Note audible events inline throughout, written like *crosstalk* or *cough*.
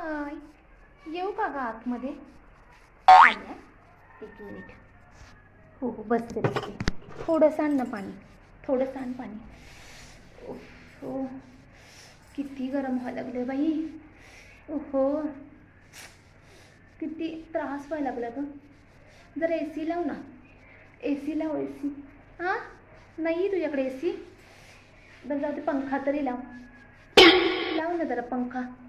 हाय. येऊ का ग आतमध्ये? एक मिनिट. हो हो बसते बसते. थोडंसं आण ना पाणी. थोडंसं आण पाणी. उफ, हो किती गरम व्हायला लागलं बाई. हो किती त्रास व्हायला लागला ग. जर ए सी लाव ना. ए सी लाव ए सी. हां? नाही तुझ्याकडे ए सी? बरं जाऊ ते पंखा तरी लाव. लाव ना जरा पंखा.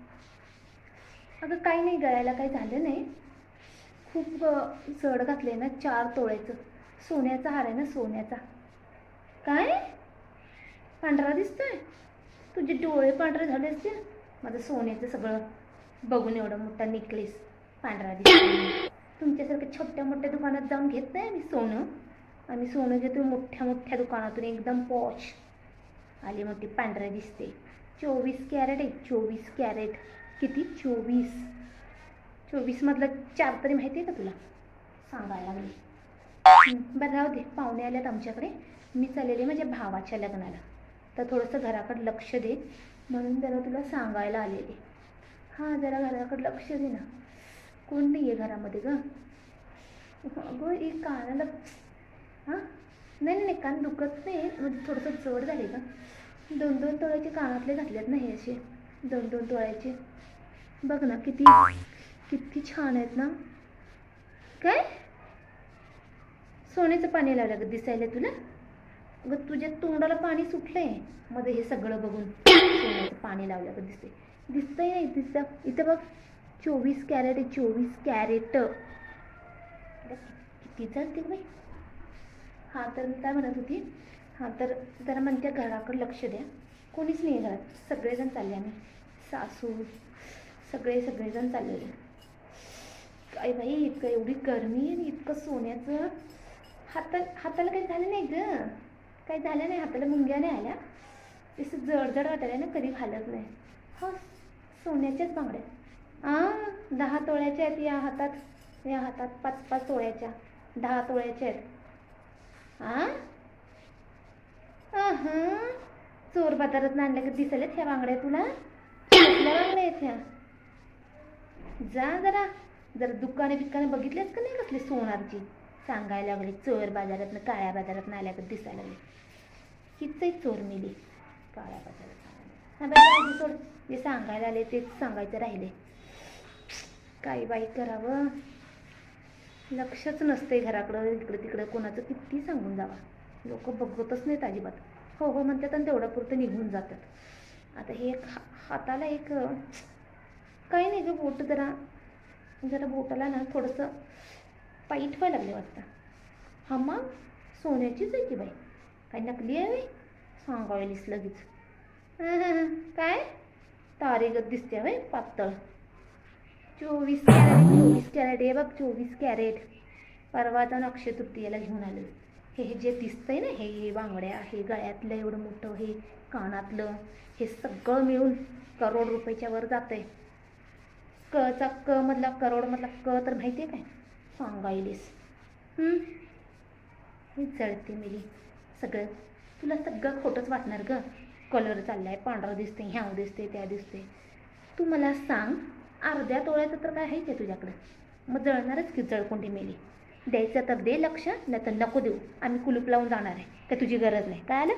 अगं काही नाही गळायला काही झालं नाही. खूप जड घातले ना चार तोळ्याचं. सोन्याचा हार आहे ना सोन्याचा. काय? पांढरा दिसतोय? तुझे डोळे पांढरे झाले असतील. माझं सोन्याचं सगळं बघून एवढा मोठा नेकलेस पांढरा दिसतो तुमच्यासारख्या छोट्या मोठ्या दुकानात जाऊन घेत नाही आम्ही सोनं? आम्ही सोनं घेतो मोठ्या मोठ्या दुकानातून एकदम पॉश आली मोठी पांढऱ्या दिसते. चोवीस कॅरेट आहे चोवीस कॅरेट. किती? चोवीस. चोवीसमधलं चार तरी माहिती आहे का तुला? सांगायला लागली. बरं राहू दे. पाहुणे आल्यात आमच्याकडे. मी चाललेले माझ्या भावाच्या लग्नाला. तर थोडंसं घराकडे लक्ष दे. म्हणून जरा तुला सांगायला आलेले. हां जरा घराकडे लक्ष दे ना. कोण नाही आहे घरामध्ये गं? अगं एक कानाला हां? नाही नाही कान दुखत नाही. म्हणजे थोडंसं जड झाले का दोन दोन तोळ्याचे कानातले घातलेत नाही असे. दोन दोन तोळ्याचे. बघ ना किती किती छान आहेत ना? काय? सोन्याचं पाणी लावलं ग दिसायला तुला? अगं तुझ्या तोंडाला पाणी सुटलंय. मध्ये हे सगळं बघून सोन्याचं पाणी लावलं ग दिसते दिसतंय नाही दिसतं इथं बघ चोवीस कॅरेट आहे चोवीस कॅरेट. किती चालते बाई. हां तर मी काय म्हणत होती हां तर जरा म्हणते घराकडे लक्ष द्या. कोणीच नाही घरात सगळेजण चालले आम्ही. सासू सगळे सगळेजण चाललेले. काय बाई इतकं एवढी गरमी आणि इतकं सोन्याचं. हाता हाताला काही झालं नाही ग. काही झालं नाही हाताला मुंग्या नाही आल्या. असं जडजड वाटायला ना कधी घालत नाही. हो सोन्याच्याच बांगड्या. हां दहा तोळ्याच्या आहेत या हातात. या हातात पाच पाच तोळ्याच्या. दहा तोळ्याच्या आहेत. हां अहं. चोर बाजारात आणल्या का दिसल्यात ह्या बांगड्या तुला. बांगड्या आहेत ह्या? जा जरा. जरा दुकाने बिकाने बघितलेस का नाही कसली सोनारची? सांगायला लागले चोर बाजारातनं काळ्या बाजारात आल्या दिसायला लागले. किती चोर मिली काळ्या बाजारात सोड. जे सांगायला आले तेच सांगायचं राहिले. काही बाई करावं. लक्षच नसते घराकडं इकडं तिकडं कोणाचं किती सांगून जावा? लोक बघतच नाहीत अजिबात. हो हो म्हणतात आणि तेवढ्यापुरतं निघून जातात. आता हे एक हा- हाताला एक काही नाही गं बोट जरा जरा बोटाला ना थोडंसं पाईट व्हायला लागले वाटतं. हा मग सोन्याचीच आहे की बाई? काय नकली आहे बाई? सांगावेलीस लगेच. *laughs* काय? तारेगत दिसते बाई पातळ. चोवीस कॅरेट चोवीस कॅरेट. आहे बघ चोवीस कॅरेट. परवा जाऊन अक्षय तृतीयेला घेऊन आलो. हे हे जे दिसतंय ना हे हे बांगड्या हे गळ्यातलं एवढं मोठं हे कानातलं हे सगळं मिळून करोड रुपयाच्या वर जातंय. आहे क मधला करोड मधला क तर माहिती आहे काय? सांगायलीस. मी जळते मिली. सगळं. तुला सगळं खोटंच वाटणार ग. कलर चाललाय पांढरा दिसते ह्याव दिसते त्या दिसते तू मला सांग अर्ध्या तोळ्याचं तर काय आहे ते तुझ्याकडं? मग जळणारच की जळकोंडी मेली? द्यायचं तर दे लक्ष नाही तर नको देऊ. आम्ही कुलूप लावून जाणार आहे. काय तुझी गरज नाही. काय आलं?